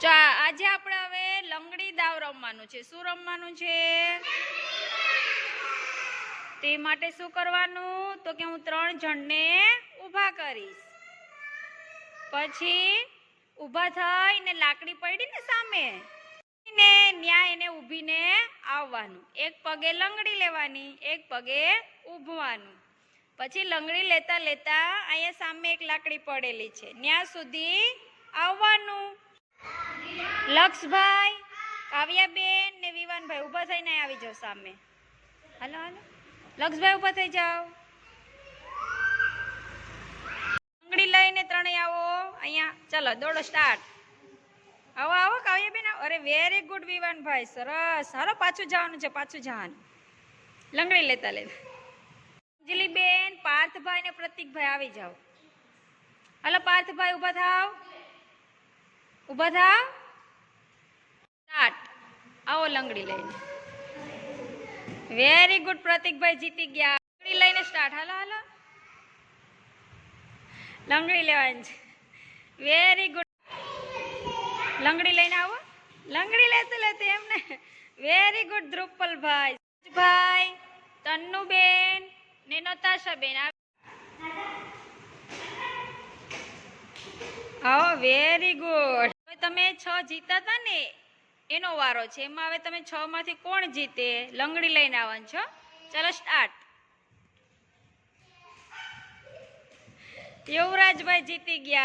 જો આજે આપણે હવે લંગડી દાવ રમવાનું છે. શું રમવાનું છે? તે માટે શું કરવાનું? તો કે હું ત્રણ જણને ઊભા કરીશ. પછી ઊભા થઈને લાકડી પડી ને સામે. ને ન્યાય એને ઊભીને આવવાનું. એક પગે લંગડી લેવાની, એક પગે ઊભવાનું. પછી લંગડી લેતા લેતા અહીંયા સામે એક લાકડી પડેલી છે. ત્યાં સુધી આવવાનું. લક્ષભાઈ, કાવ્યાબેન ને વિવાનભાઈ ઊભા થઈને આવી જાઓ સામે. હાલો હાલો. લક્ષભાઈ ઊભા થઈ જાઓ. લંગડી લઈને ત્રણેય આવો. અહીંયા, ચલો, દોડો સ્ટાર્ટ આવો આવો, કાવ્યાબેન આવો. અરે વેરી ગુડ વિવાનભાઈ. સરસ. હાલો, પાછું જવાનું છે, પાછું જવાનું. લંગડી લેતા લેતા. અંજલિબેન, પાર્થભાઈ ને પ્રતિકભાઈ આવી જાઓ. હાલો, પાર્થભાઈ ઊભા થાવ ઊભા થાવ લંગડી લઈને. વેરી ગુડ પ્રતિકભાઈ જીતી ગયા. લંગડી લઈને સ્ટાર્ટ હાલો હાલો. લંગડી લેવાની છે. વેરી ગુડ લંગડી લઈને આવો. લંગડી લેતું લેતું એમને. વેરી ગુડ ધ્રુપલભાઈ. ભાઈ તન્નુબેન ને નતાશાબેન. આ- હા વેરી ગુડ તમે છ જીતા હતા ને એનો વારો છે. એમાં હવે તમે છ માંથી કોણ જીતે? લંગડી લઈને આવવાનું છો ચલો સ્ટાર્ટ યુવરાજભાઈ જીતી ગયા.